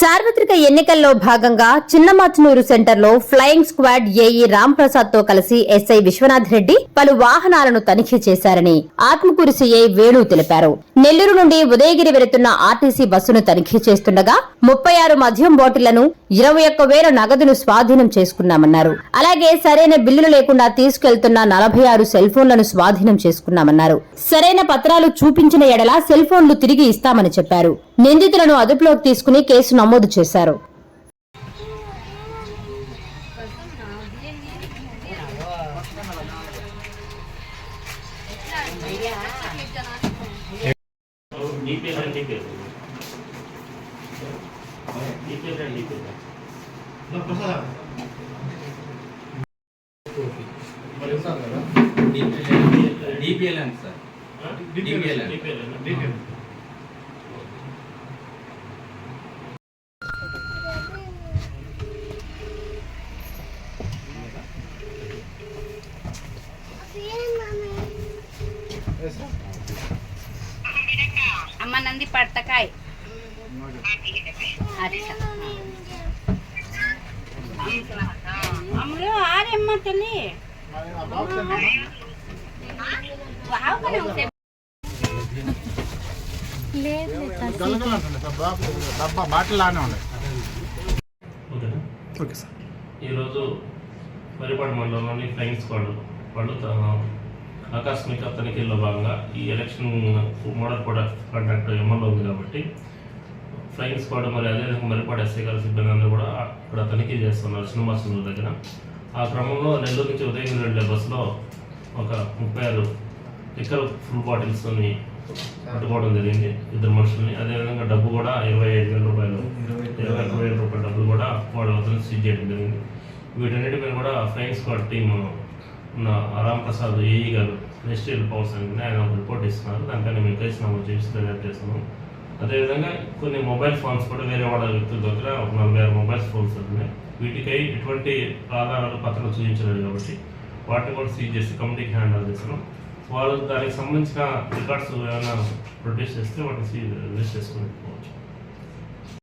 సార్వత్రిక ఎన్నికల్లో భాగంగా చిన్నమాచనూరు సెంటర్లో ఫ్లయింగ్ స్క్వాడ్ ఏఈ రామ్ ప్రసాద్తో కలిసి ఎస్ఐ విశ్వనాథ్ రెడ్డి పలు వాహనాలను తనిఖీ చేశారని ఆత్మకూరు సీఐ వేణు తెలిపారు. నెల్లూరు నుండి ఉదయగిరి వెళుతున్న ఆర్టీసీ బస్సును తనిఖీ చేస్తుండగా ముప్పై ఆరు మద్యం బాటిళ్ళను ఇరవై ఒక్క వేల నగదును స్వాధీనం చేసుకున్నామన్నారు. అలాగే సరైన బిల్లులు లేకుండా తీసుకెళ్తున్న నలభై ఆరు సెల్ ఫోన్లను స్వాధీనం చేసుకున్నామన్నారు. సరైన పత్రాలు చూపించిన ఎడల సెల్ ఫోన్లు తిరిగి ఇస్తామని చెప్పారు. నిందితులను అదుపులోకి తీసుకుని కేసు నమోదు చేశారు. నీ పేరు నీ పేరు. డిపిఎల్ అండి సార్ డిపిఎల్ డిపిఎల్ అమ్మ నంది పడతకాయ్. అమ్మలో ఆరేమ్మ తల్లి ఈరోజు వరిపాడు మండలంలోని ఫ్లయింగ్ స్క్వాడ్ వాళ్ళు త- ఆకస్మిక తనిఖీల్లో భాగంగా ఈ ఎలక్షన్ మోడల్ కూడా కాంటాక్ట్ ఎమ్మెల్యే ఉంది కాబట్టి ఫ్లయింగ్ స్క్వాడ్ మరి అదేవిధంగా మరిపాడు ఎస్ఐ గారి సిబ్బంది అందరూ కూడా అక్కడ తనిఖీ చేస్తున్నారు శ్రీనివాసనూరు దగ్గర. ఆ క్రమంలో నెల్లూరు నుంచి ఉదయం వెళ్ళే బస్సులో ఒక ముప్పై ఆరు లిక్కర్ ఫుల్ బాటిల్స్ని పట్టుకోవడం జరిగింది ఇద్దరు మనుషుల్ని. అదేవిధంగా డబ్బు కూడా ఇరవై ఐదు వేల రూపాయలు ఇరవై ఒక్క వేల రూపాయల డబ్బులు కూడా వాళ్ళ వద్ద సీజ్ చేయడం జరిగింది. వీటన్నిటి మీద కూడా ఫ్లయింగ్ స్క్వాడ్ టీమ్ ఉన్న రామ్ ప్రసాద్ ఏఈ గారు వెస్టేల్ పవర్స్ అని ఆయన ఒక రిపోర్ట్ ఇస్తున్నారు. దానిపైన మేము కలిసి నమోదు చేసి దర్యాప్తు చేస్తున్నాం అదేవిధంగా కొన్ని మొబైల్ ఫోన్స్ కూడా వేరే వాళ్ళ వ్యక్తుల దగ్గర ఒక నలభై ఆరు మొబైల్ ఫోన్స్ ఉన్నాయి. వీటికై ఎటువంటి ఆధారాలు పత్రాలు చూపించలేదు కాబట్టి వాటిని కూడా సీజ్ చేసి కమిటీకి హ్యాండిల్ చేస్తున్నాం. వాళ్ళు దానికి సంబంధించిన రికార్డ్స్ ఏమైనా ప్రొడ్యూస్ చేస్తే వాటిని సీజ్ రిజిస్ట్ చేసుకుని పోవచ్చు